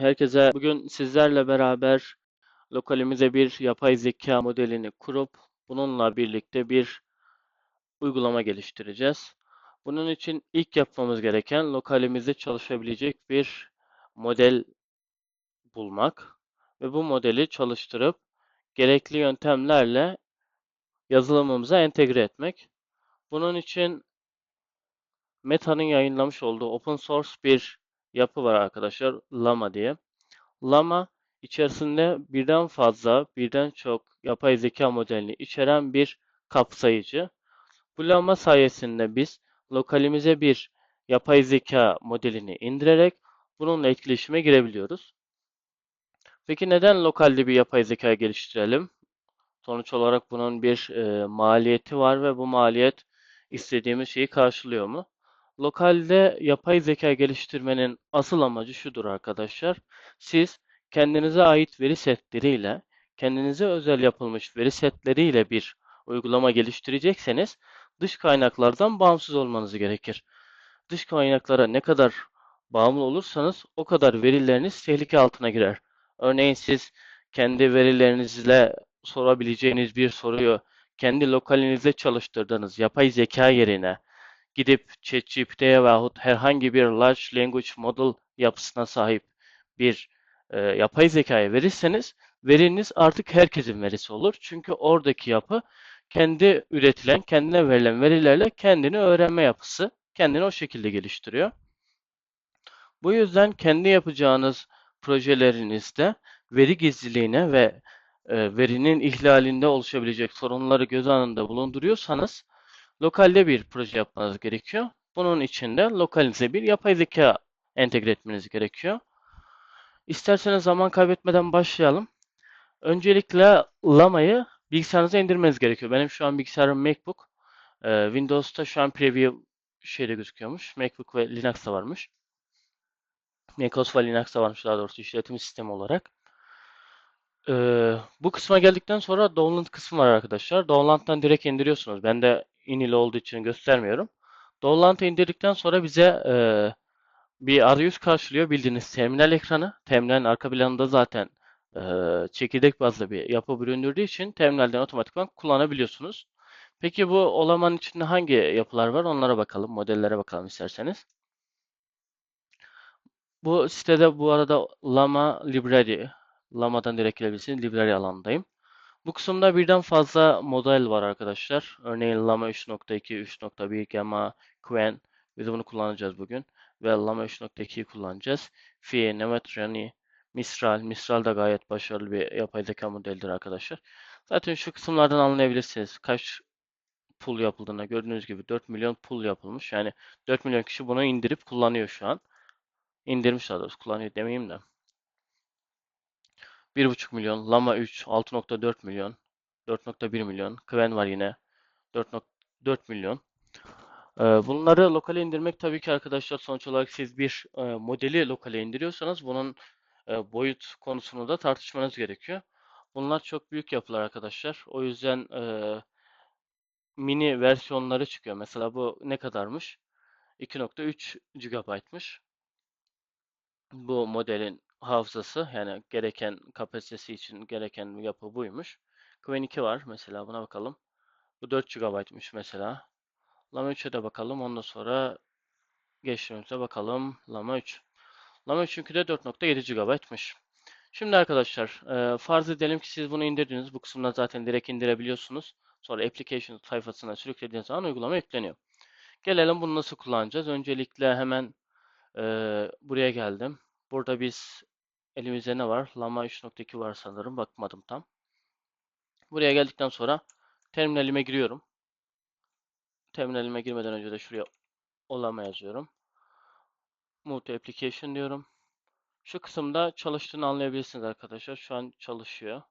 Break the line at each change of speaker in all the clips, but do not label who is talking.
Herkese bugün sizlerle beraber lokalimize bir yapay zeka modelini kurup bununla birlikte bir uygulama geliştireceğiz. Bunun için ilk yapmamız gereken lokalimizde çalışabilecek bir model bulmak ve bu modeli çalıştırıp gerekli yöntemlerle yazılımımıza entegre etmek. Bunun için Meta'nın yayınlamış olduğu open source bir yapı var arkadaşlar, Llama diye. Llama içerisinde birden fazla, birden çok yapay zeka modelini içeren bir kapsayıcı. Bu Llama sayesinde biz lokalimize bir yapay zeka modelini indirerek bununla etkileşime girebiliyoruz. Peki neden lokalde bir yapay zeka geliştirelim? Sonuç olarak bunun bir e, maliyeti var ve bu maliyet istediğimiz şeyi karşılıyor mu? Lokalde yapay zeka geliştirmenin asıl amacı şudur arkadaşlar. Siz kendinize ait veri setleriyle, kendinize özel yapılmış veri setleriyle bir uygulama geliştirecekseniz dış kaynaklardan bağımsız olmanız gerekir. Dış kaynaklara ne kadar bağımlı olursanız o kadar verileriniz tehlike altına girer. Örneğin siz kendi verilerinizle sorabileceğiniz bir soruyu kendi lokalinizde çalıştırdığınız yapay zeka yerine gidip ChatGPT'ye veyahut herhangi bir large language model yapısına sahip bir e, yapay zekaya verirseniz veriniz artık herkesin verisi olur. Çünkü oradaki yapı kendi üretilen, kendine verilen verilerle kendini öğrenme yapısı, kendini o şekilde geliştiriyor. Bu yüzden kendi yapacağınız projelerinizde veri gizliliğine ve e, verinin ihlalinde oluşabilecek sorunları göz önünde bulunduruyorsanız lokalde bir proje yapmanız gerekiyor. Bunun için de lokalize bir yapay zeka entegre etmeniz gerekiyor. İsterseniz zaman kaybetmeden başlayalım. Öncelikle Lama'yı bilgisayarınıza indirmeniz gerekiyor. Benim şu an bilgisayarım MacBook. Ee, Windows'ta şu an preview şeyde gözüküyormuş. MacBook ve Linux'ta varmış. macOS ve Linux'ta varmış daha doğrusu işletim sistemi olarak. Ee, bu kısma geldikten sonra download kısmı var arkadaşlar. Download'dan direkt indiriyorsunuz. Ben de inili olduğu için göstermiyorum. Download'ı indirdikten sonra bize e, bir arayüz karşılıyor. Bildiğiniz terminal ekranı. Terminalin arka planında zaten e, çekirdek bazlı bir yapı büründürdüğü için terminalden otomatikman kullanabiliyorsunuz. Peki bu olaman içinde hangi yapılar var? Onlara bakalım. Modellere bakalım isterseniz. Bu sitede bu arada Llama Library, Lama'dan direkt girebilirsiniz. Library alandayım. Bu kısımda birden fazla model var arkadaşlar. Örneğin Llama 3.2, 3.1, Gamma, Quen. Biz bunu kullanacağız bugün. Ve Llama 3.2'yi kullanacağız. Fi, Nemetrani, Mistral. Mistral da gayet başarılı bir yapay zeka modelidir arkadaşlar. Zaten şu kısımlardan anlayabilirsiniz. Kaç pull yapıldığına gördüğünüz gibi 4 milyon pull yapılmış. Yani 4 milyon kişi bunu indirip kullanıyor şu an. İndirmiş daha doğrusu kullanıyor demeyeyim de. 1,5 milyon, Lama 3 6.4 milyon, 4.1 milyon, Kven var yine 4.4 milyon. Ee, bunları lokale indirmek tabii ki arkadaşlar sonuç olarak siz bir e, modeli lokale indiriyorsanız bunun e, boyut konusunu da tartışmanız gerekiyor. Bunlar çok büyük yapılar arkadaşlar. O yüzden e, mini versiyonları çıkıyor. Mesela bu ne kadarmış? 2.3 GB'mış. Bu modelin hafızası yani gereken kapasitesi için gereken yapı buymuş. Qwen 2 var mesela buna bakalım. Bu 4 GB'mış mesela. Lama 3'e de bakalım. Ondan sonra geçtiğimizde bakalım. Lama 3. Lama 3'ünkü de 4.7 GB'mış. Şimdi arkadaşlar e, farz edelim ki siz bunu indirdiniz. Bu kısımda zaten direkt indirebiliyorsunuz. Sonra application sayfasına sürüklediğiniz zaman uygulama yükleniyor. Gelelim bunu nasıl kullanacağız. Öncelikle hemen e, buraya geldim. Burada biz elimizde ne var? Lama 3.2 var sanırım. Bakmadım tam. Buraya geldikten sonra terminalime giriyorum. Terminalime girmeden önce de şuraya olama yazıyorum. Move application diyorum. Şu kısımda çalıştığını anlayabilirsiniz arkadaşlar. Şu an çalışıyor.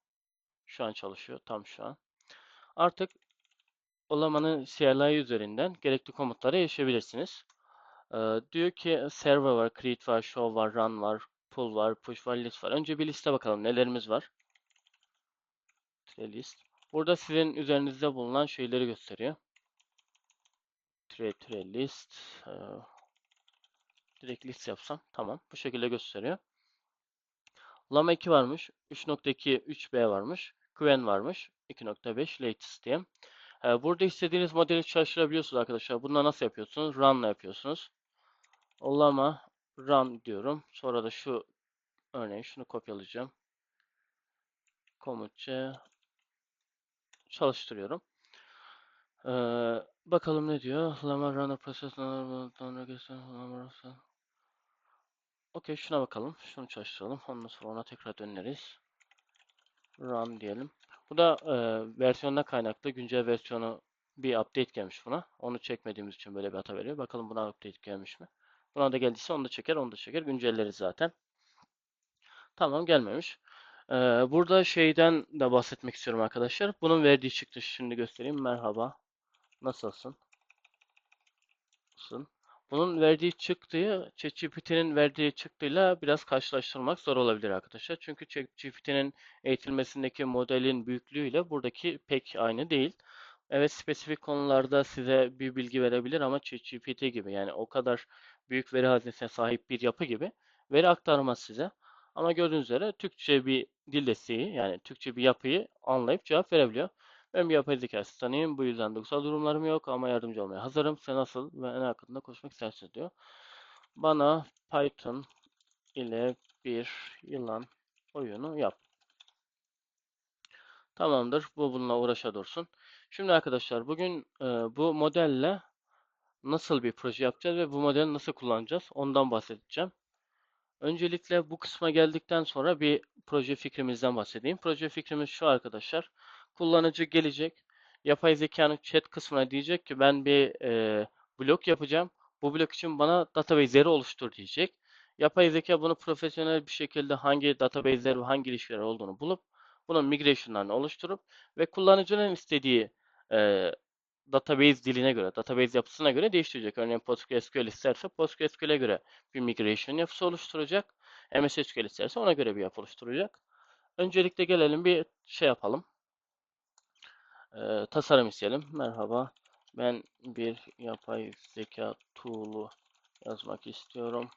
Şu an çalışıyor. Tam şu an. Artık olamanın CLI üzerinden gerekli komutlara erişebilirsiniz. Ee, diyor ki server var, create var, show var, run var, pull var, push var, list var. Önce bir liste bakalım nelerimiz var. List. Burada sizin üzerinizde bulunan şeyleri gösteriyor. Tire tire list. Ee, direkt list yapsam tamam. Bu şekilde gösteriyor. Llama 2 varmış. 3.2 3B varmış. Qwen varmış. 2.5 latest diye. Ee, burada istediğiniz modeli çalıştırabiliyorsunuz arkadaşlar. Bunu nasıl yapıyorsunuz? Run'la yapıyorsunuz. Llama run diyorum. Sonra da şu örneğin şunu kopyalayacağım. C çalıştırıyorum. Ee, bakalım ne diyor? Llama run a process Okey şuna bakalım. Şunu çalıştıralım. Ondan sonra ona tekrar döneriz. Run diyelim. Bu da e, versiyonuna kaynaklı. Güncel versiyonu bir update gelmiş buna. Onu çekmediğimiz için böyle bir hata veriyor. Bakalım buna update gelmiş mi? Buna da geldiyse onu da çeker, onu da çeker. Güncelleriz zaten. Tamam gelmemiş. Ee, burada şeyden de bahsetmek istiyorum arkadaşlar. Bunun verdiği çıktı. Şimdi göstereyim. Merhaba. Nasılsın? Nasılsın? Bunun verdiği çıktıyı ChatGPT'nin verdiği çıktıyla biraz karşılaştırmak zor olabilir arkadaşlar. Çünkü ChatGPT'nin eğitilmesindeki modelin büyüklüğüyle buradaki pek aynı değil. Evet spesifik konularda size bir bilgi verebilir ama ChatGPT gibi yani o kadar büyük veri hazinesine sahip bir yapı gibi veri aktarmaz size. Ama gördüğünüz üzere Türkçe bir dil desteği yani Türkçe bir yapıyı anlayıp cevap verebiliyor. Ben bir yapay zeka asistanıyım. Bu yüzden duygusal durumlarım yok ama yardımcı olmaya hazırım. Sen nasıl ve ne hakkında konuşmak istersin diyor. Bana Python ile bir yılan oyunu yap. Tamamdır. Bu bununla uğraşa dursun. Şimdi arkadaşlar bugün e, bu modelle nasıl bir proje yapacağız ve bu modeli nasıl kullanacağız ondan bahsedeceğim. Öncelikle bu kısma geldikten sonra bir proje fikrimizden bahsedeyim. Proje fikrimiz şu arkadaşlar. Kullanıcı gelecek. Yapay zekanın chat kısmına diyecek ki ben bir e, blok yapacağım. Bu blok için bana database'leri oluştur diyecek. Yapay zeka bunu profesyonel bir şekilde hangi database'ler ve hangi ilişkiler olduğunu bulup bunun migration'larını oluşturup ve kullanıcının istediği e, database diline göre, database yapısına göre değiştirecek. Örneğin PostgreSQL isterse PostgreSQL'e göre bir migration yapısı oluşturacak. MS SQL isterse ona göre bir yapı oluşturacak. Öncelikle gelelim bir şey yapalım. Ee, tasarım isteyelim. Merhaba. Ben bir yapay zeka tool'u yazmak istiyorum.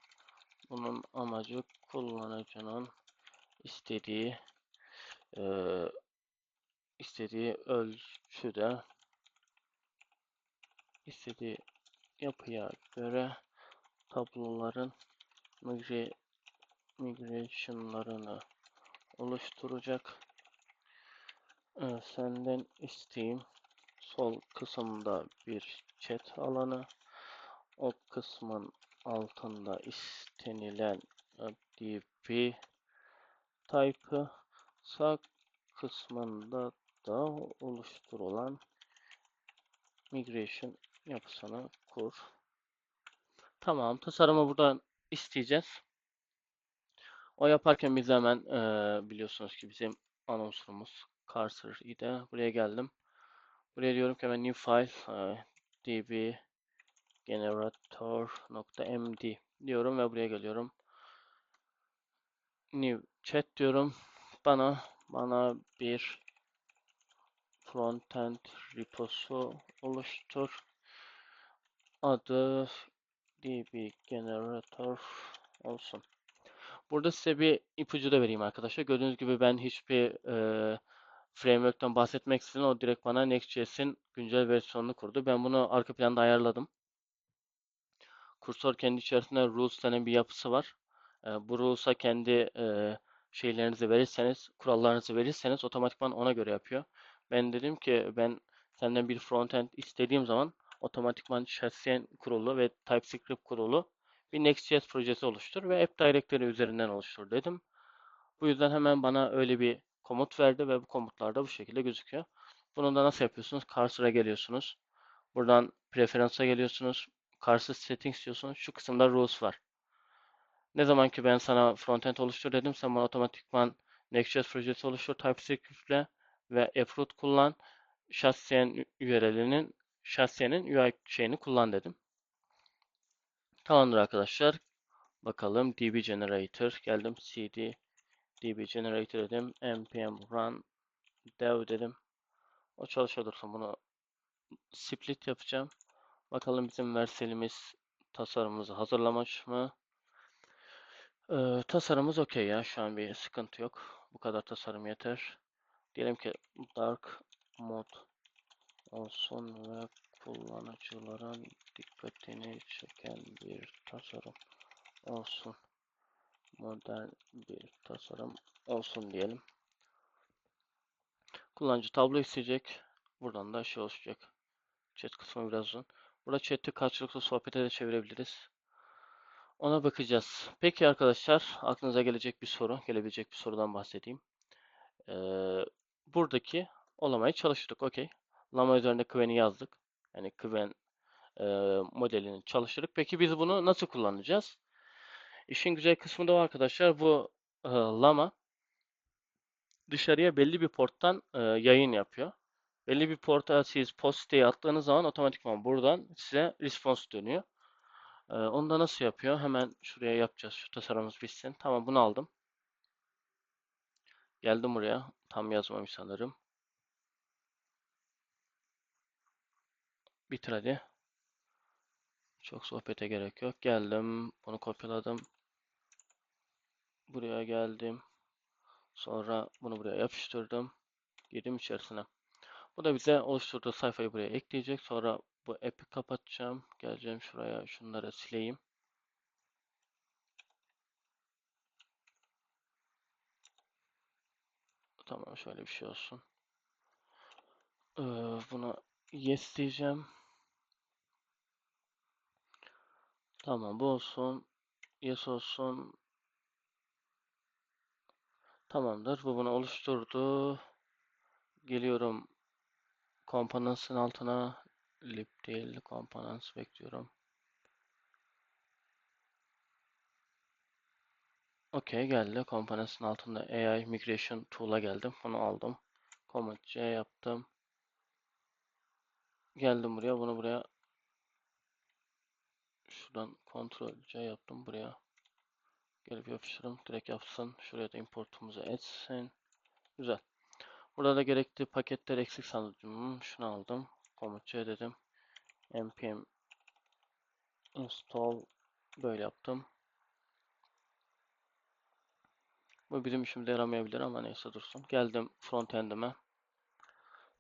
Bunun amacı kullanıcının istediği e, istediği ölçüde istediği yapıya göre tabloların migration'larını oluşturacak. Evet, senden isteğim sol kısımda bir chat alanı. O kısmın altında istenilen DP type'ı sağ kısmında da oluşturulan migration yapısını kur. Tamam. Tasarımı buradan isteyeceğiz. O yaparken biz hemen e, biliyorsunuz ki bizim anonsurumuz cursor idi. Buraya geldim. Buraya diyorum ki hemen new file e, db generator.md diyorum ve buraya geliyorum. New chat diyorum. Bana bana bir frontend reposu oluştur. Adı db generator olsun. Burada size bir ipucu da vereyim arkadaşlar. Gördüğünüz gibi ben hiçbir e, framework'ten bahsetmeksizin o direkt bana Next.js'in güncel versiyonunu kurdu. Ben bunu arka planda ayarladım. Kursor kendi içerisinde rules denen bir yapısı var. E, bu rules'a kendi e, şeylerinizi verirseniz, kurallarınızı verirseniz otomatikman ona göre yapıyor. Ben dedim ki ben senden bir frontend istediğim zaman otomatikman şahsiyen kurulu ve TypeScript kurulu bir Next.js projesi oluştur ve App Directory üzerinden oluştur dedim. Bu yüzden hemen bana öyle bir komut verdi ve bu komutlar da bu şekilde gözüküyor. Bunu da nasıl yapıyorsunuz? Cursor'a geliyorsunuz. Buradan Preference'a geliyorsunuz. Cursor Settings diyorsunuz. Şu kısımda Rules var. Ne zaman ki ben sana frontend oluştur dedim, sen bana otomatikman Next.js projesi oluştur TypeScript'le ve Approot kullan. Şahsiyen URL'inin şahsiyenin UI şeyini kullan dedim. Tamamdır arkadaşlar. Bakalım DB Generator. Geldim CD DB Generator dedim. npm run dev dedim. O çalışıyor. Bunu split yapacağım. Bakalım bizim verselimiz tasarımımızı hazırlamış mı? Ee, tasarımımız okey ya. Şu an bir sıkıntı yok. Bu kadar tasarım yeter. Diyelim ki dark mod olsun ve kullanıcıların dikkatini çeken bir tasarım olsun. Modern bir tasarım olsun diyelim. Kullanıcı tablo isteyecek. Buradan da şey olacak. Chat kısmı biraz uzun. Burada chat'i karşılıklı sohbete de çevirebiliriz. Ona bakacağız. Peki arkadaşlar, aklınıza gelecek bir soru, gelebilecek bir sorudan bahsedeyim. Ee, buradaki olamayı çalıştırdık, okey. Lama üzerinde Qwen'i yazdık. Yani Qwen e, modelini çalıştırdık. Peki biz bunu nasıl kullanacağız? İşin güzel kısmı da arkadaşlar. Bu e, Lama dışarıya belli bir porttan e, yayın yapıyor. Belli bir porta siz post siteyi attığınız zaman otomatikman buradan size response dönüyor. Ee, onu da nasıl yapıyor? Hemen şuraya yapacağız. Şu tasarımımız bitsin. Tamam bunu aldım. Geldim buraya. Tam yazmamış sanırım. Bitir hadi. Çok sohbete gerek yok. Geldim. Bunu kopyaladım. Buraya geldim. Sonra bunu buraya yapıştırdım. Girdim içerisine. Bu da bize oluşturduğu sayfayı buraya ekleyecek. Sonra bu app'i kapatacağım. Geleceğim şuraya. Şunları sileyim. Tamam şöyle bir şey olsun. Ee, buna yes diyeceğim. Tamam bu olsun. Yes olsun. Tamamdır. Bu bunu oluşturdu. Geliyorum Components'ın altına lib değil components bekliyorum. Okey geldi. Components'ın altında AI Migration Tool'a geldim. Bunu aldım. Command C yaptım. Geldim buraya. Bunu buraya şuradan Ctrl C yaptım. Buraya gelip yapıştırdım. Direkt yapsın. Şuraya da importumuzu etsin. Güzel. Burada da gerekli paketler eksik sandım. Şunu aldım. Command C dedim. npm install böyle yaptım. Bu bizim işimize yaramayabilir ama neyse dursun. Geldim frontend'ime.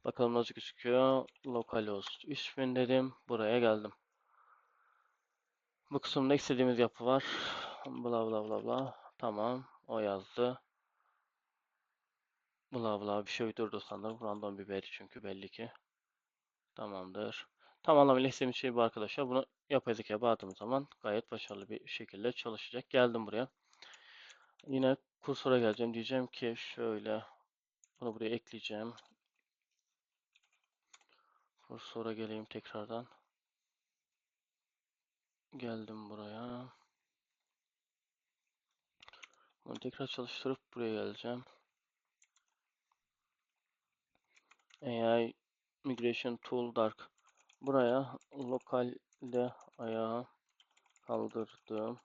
Bakalım nasıl gözüküyor. Localhost 3000 dedim. Buraya geldim. Bu kısımda istediğimiz yapı var. Bla bla bla bla. Tamam. O yazdı. Bla bla bir şey uydurdu sanırım. Random bir veri çünkü belli ki. Tamamdır. Tam anlamıyla istediğimiz şey bu arkadaşlar. Bunu yapay zeka bağladığımız zaman gayet başarılı bir şekilde çalışacak. Geldim buraya. Yine kursora geleceğim. Diyeceğim ki şöyle bunu buraya ekleyeceğim. Kursora geleyim tekrardan. Geldim buraya. Bunu tekrar çalıştırıp buraya geleceğim. AI Migration Tool Dark. Buraya lokalde ayağa kaldırdığım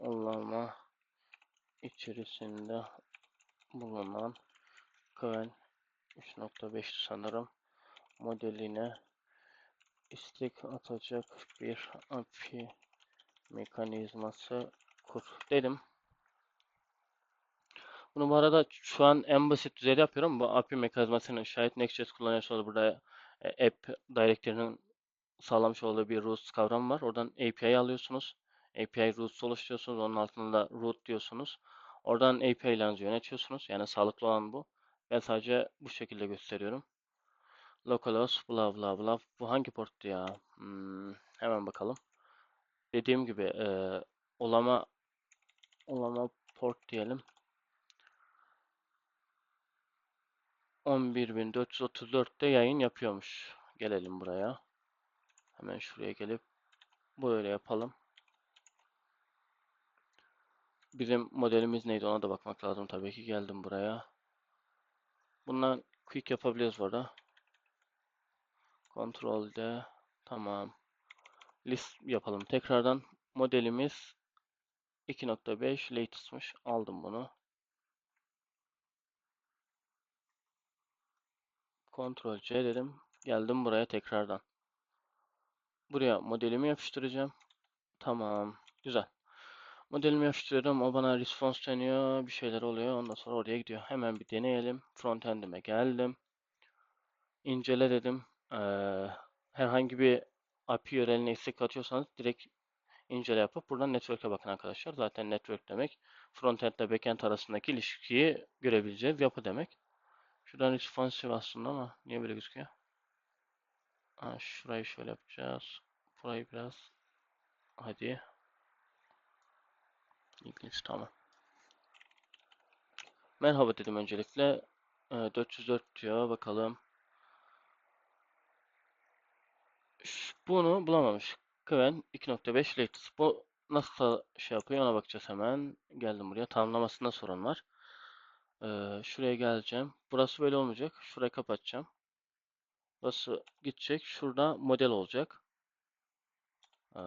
anlama içerisinde bulunan Qwen 3.5 sanırım modeline istek atacak bir API mekanizması kur dedim. Bunu bu arada şu an en basit düzeyde yapıyorum. Bu API mekanizmasını şayet Next.js kullanıyorsanız burada e, app directory'nin sağlamış olduğu bir root kavramı var. Oradan API alıyorsunuz. API root oluşturuyorsunuz. Onun altında root diyorsunuz. Oradan API'lerinizi yönetiyorsunuz. Yani sağlıklı olan bu. Ben sadece bu şekilde gösteriyorum. Localhost bla bla bla. Bu hangi porttu ya? Hmm, hemen bakalım. Dediğim gibi e, olama olama port diyelim. 11.434'te yayın yapıyormuş. Gelelim buraya. Hemen şuraya gelip böyle yapalım. Bizim modelimiz neydi ona da bakmak lazım tabii ki. Geldim buraya. Bundan quick yapabiliriz bu arada. Kontrolde tamam. List yapalım tekrardan. Modelimiz 2.5 latest'mış. Aldım bunu. Ctrl C dedim. Geldim buraya tekrardan. Buraya modelimi yapıştıracağım. Tamam. Güzel. Modelimi yapıştırıyorum. O bana response dönüyor. Bir şeyler oluyor. Ondan sonra oraya gidiyor. Hemen bir deneyelim. Frontend'ime geldim. İncele dedim. Herhangi bir API URL'ine istek atıyorsanız direkt incele yapıp buradan network'e bakın arkadaşlar. Zaten network demek frontend ile backend arasındaki ilişkiyi görebileceğiz yapı demek. Şuradan responsive aslında ama niye böyle gözüküyor? Ha, şurayı şöyle yapacağız. Burayı biraz hadi. İlginç tamam. Merhaba dedim öncelikle. Ee, 404 diyor bakalım. Bunu bulamamış. Kven 2.5 latest. Bu nasıl şey yapıyor ona bakacağız hemen. Geldim buraya. Tanımlamasında sorun var. Ee, şuraya geleceğim. Burası böyle olmayacak. Şurayı kapatacağım. Burası gidecek. Şurada model olacak. Ee,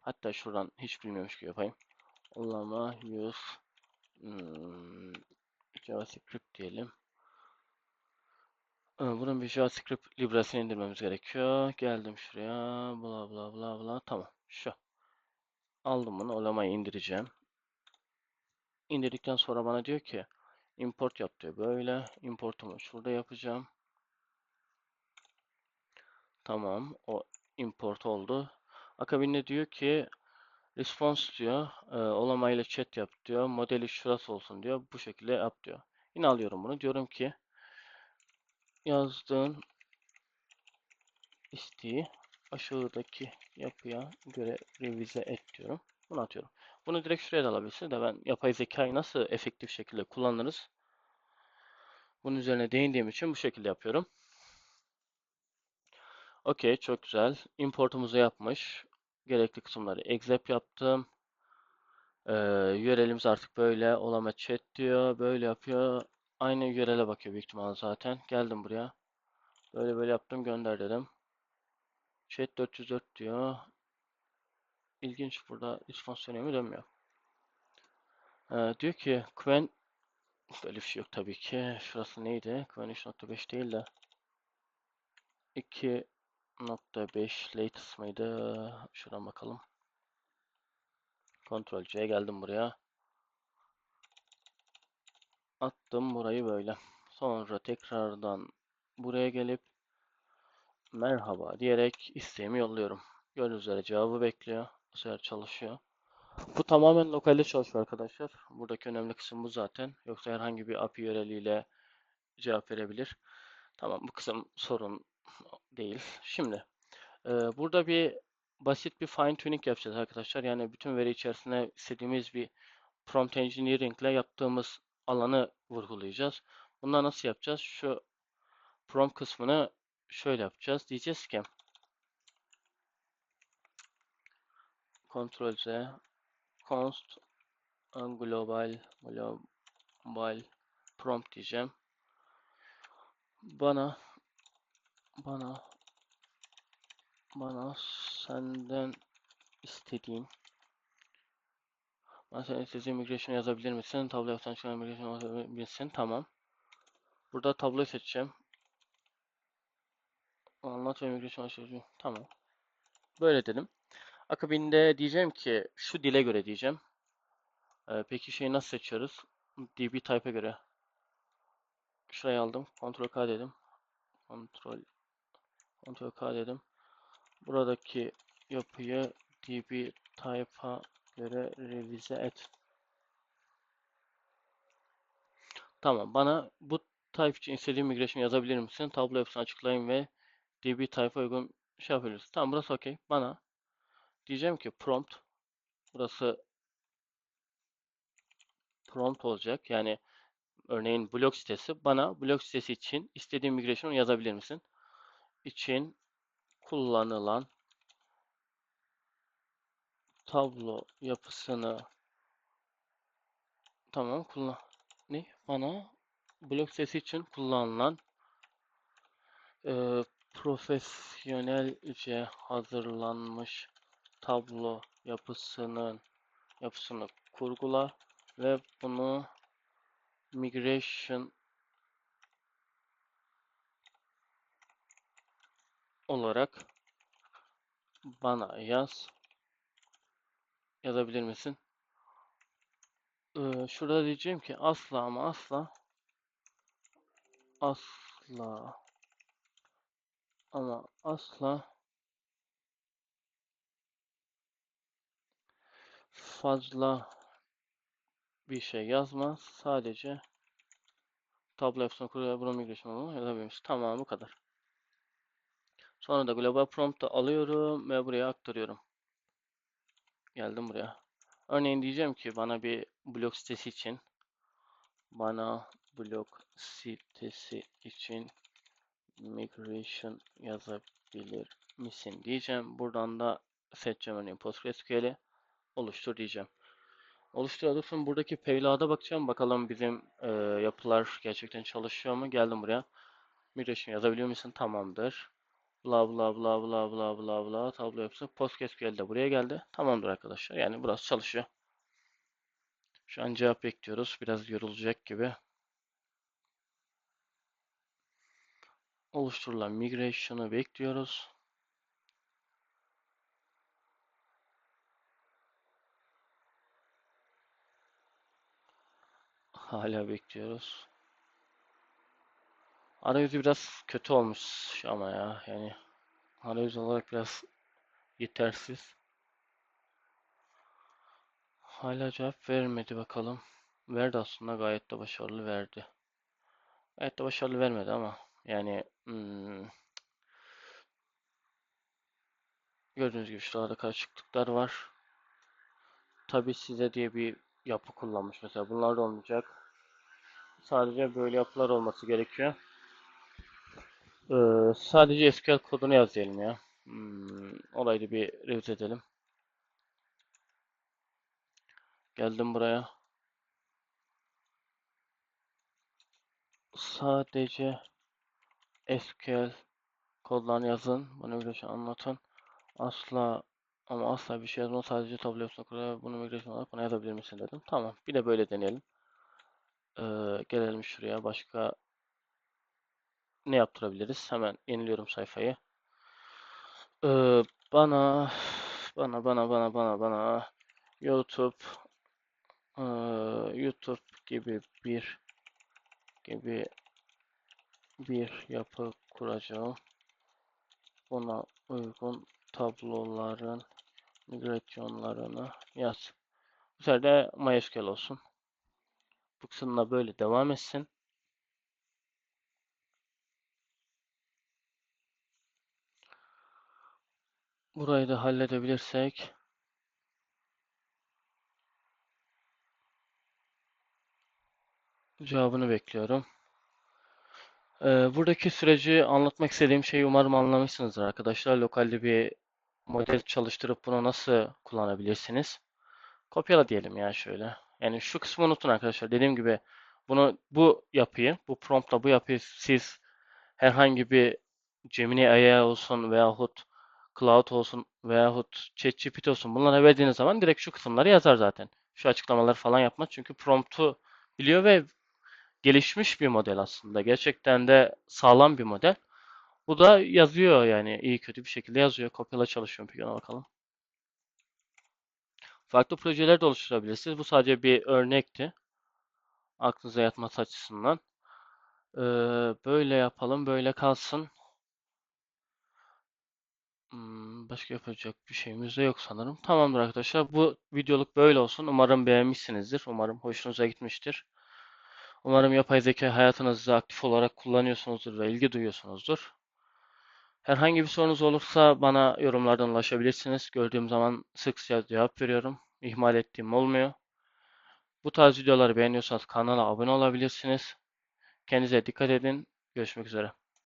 hatta şuradan hiç bilmiyormuş gibi yapayım. Uygulama use hmm, JavaScript diyelim. Ee, Bunun bir JavaScript librasını indirmemiz gerekiyor. Geldim şuraya. Bla bla bla bla. Tamam. Şu. Aldım bunu. Olamayı indireceğim. İndirdikten sonra bana diyor ki import yap diyor. Böyle. Importumu şurada yapacağım. Tamam. O import oldu. Akabinde diyor ki response diyor. E, olamayla chat yap diyor. Modeli şurası olsun diyor. Bu şekilde yap diyor. Yine alıyorum bunu. Diyorum ki yazdığın isteği aşağıdaki yapıya göre revize et diyorum. Bunu atıyorum. Bunu direkt şuraya da alabilirsiniz de ben yapay zekayı nasıl efektif şekilde kullanırız? Bunun üzerine değindiğim için bu şekilde yapıyorum. Okey, çok güzel. Importumuzu yapmış. Gerekli kısımları exec yaptım. Ee, URL'imiz artık böyle. Olama chat diyor. Böyle yapıyor. Aynı URL'e bakıyor büyük ihtimalle zaten. Geldim buraya. Böyle böyle yaptım gönder dedim. Chat 404 diyor. İlginç burada response dönemi dönmüyor. Ee, diyor ki Quen böyle bir şey yok tabii ki. Şurası neydi? Quen 3.5 değil de 2.5 latest mıydı? Şuradan bakalım. Ctrl C'ye geldim buraya. Attım burayı böyle. Sonra tekrardan buraya gelip merhaba diyerek isteğimi yolluyorum. Gördüğünüz üzere cevabı bekliyor. Bu sefer çalışıyor. Bu tamamen lokalde çalışıyor arkadaşlar. Buradaki önemli kısım bu zaten. Yoksa herhangi bir API URL'iyle cevap verebilir. Tamam bu kısım sorun değil. Şimdi e, burada bir basit bir fine tuning yapacağız arkadaşlar. Yani bütün veri içerisine istediğimiz bir prompt engineering ile yaptığımız alanı vurgulayacağız. Bunları nasıl yapacağız? Şu prompt kısmını şöyle yapacağız. Diyeceğiz ki Ctrl Z const global global prompt diyeceğim. Bana bana bana senden istediğin senden istediğin migration yazabilir misin? Tablo yapsan çıkan migration yazabilir misin? Tamam. Burada tabloyu seçeceğim. Anlat ve migration açıcı. Tamam. Böyle dedim. Akabinde diyeceğim ki şu dile göre diyeceğim. Ee, peki şeyi nasıl seçiyoruz? DB type'e göre. Şurayı aldım. Ctrl K dedim. Ctrl Ctrl K dedim. Buradaki yapıyı DB type'a göre revize et. Tamam. Bana bu type için istediğim migration yazabilir misin? Tablo yapısını açıklayın ve DB type'a uygun şey yapabiliriz. Tamam burası okey. Bana diyeceğim ki prompt burası prompt olacak. Yani örneğin blog sitesi bana blog sitesi için istediğim migration'u yazabilir misin? için kullanılan tablo yapısını tamam kullan ne bana blog sitesi için kullanılan e, profesyonelce hazırlanmış tablo yapısının yapısını kurgula ve bunu migration olarak bana yaz. Yazabilir misin? Ee, şurada diyeceğim ki asla ama asla asla ama asla fazla bir şey yazma. Sadece tablo yapısını kuruyor. Buna migration olma yazabiliriz. Tamam bu kadar. Sonra da global prompt'ı alıyorum ve buraya aktarıyorum. Geldim buraya. Örneğin diyeceğim ki bana bir blog sitesi için bana blog sitesi için migration yazabilir misin diyeceğim. Buradan da seçeceğim örneğin PostgreSQL'i oluştur diyeceğim. Oluştur. Buradaki payload'a bakacağım. Bakalım bizim e, yapılar gerçekten çalışıyor mu? Geldim buraya. Migration yazabiliyor musun? Tamamdır. Bla bla bla bla bla bla bla tablo yapısı. PostgreSQL de buraya geldi. Tamamdır arkadaşlar. Yani burası çalışıyor. Şu an cevap bekliyoruz. Biraz yorulacak gibi. Oluşturulan migration'ı bekliyoruz. Hala bekliyoruz. Arayüzü biraz kötü olmuş ama ya. Yani arayüz olarak biraz yetersiz. Hala cevap vermedi bakalım. Verdi aslında gayet de başarılı verdi. Gayet de başarılı vermedi ama yani hmm, gördüğünüz gibi şurada karışıklıklar var. Tabi size diye bir yapı kullanmış mesela. Bunlar da olmayacak. Sadece böyle yapılar olması gerekiyor. Ee, sadece SQL kodunu yaz diyelim ya. Hmm, olayı da bir revize edelim. Geldim buraya. Sadece SQL kodlarını yazın. Bunu şey anlatın. Asla ama asla bir şey yazma. Sadece tablo kurar. Bunu migration olarak bana yazabilir misin dedim. Tamam. Bir de böyle deneyelim. Ee, gelelim şuraya. Başka ne yaptırabiliriz? Hemen yeniliyorum sayfayı. Ee, bana bana bana bana bana bana YouTube ee, YouTube gibi bir gibi bir yapı kuracağım. Buna uygun tabloların migrasyonlarını yaz. Bu sefer de MySQL olsun. Bu kısımda böyle devam etsin. Burayı da halledebilirsek cevabını bekliyorum. Ee, buradaki süreci anlatmak istediğim şeyi umarım anlamışsınızdır arkadaşlar. Lokalde bir model çalıştırıp bunu nasıl kullanabilirsiniz? Kopyala diyelim ya şöyle. Yani şu kısmı unutun arkadaşlar. Dediğim gibi bunu bu yapıyı, bu promptla bu yapıyı siz herhangi bir Gemini AI olsun veyahut Cloud olsun veyahut ChatGPT olsun bunlara verdiğiniz zaman direkt şu kısımları yazar zaten. Şu açıklamaları falan yapmaz. Çünkü promptu biliyor ve gelişmiş bir model aslında. Gerçekten de sağlam bir model. Bu da yazıyor yani iyi kötü bir şekilde yazıyor. Kopyala çalışıyorum peki ona bakalım. Farklı projeler de oluşturabilirsiniz. Bu sadece bir örnekti. Aklınıza yatması açısından. Ee, böyle yapalım, böyle kalsın. Hmm, başka yapacak bir şeyimiz de yok sanırım. Tamamdır arkadaşlar. Bu videoluk böyle olsun. Umarım beğenmişsinizdir. Umarım hoşunuza gitmiştir. Umarım yapay zeka hayatınızda aktif olarak kullanıyorsunuzdur ve ilgi duyuyorsunuzdur. Herhangi bir sorunuz olursa bana yorumlardan ulaşabilirsiniz. Gördüğüm zaman sık sık cevap veriyorum. İhmal ettiğim olmuyor. Bu tarz videoları beğeniyorsanız kanala abone olabilirsiniz. Kendinize dikkat edin. Görüşmek üzere.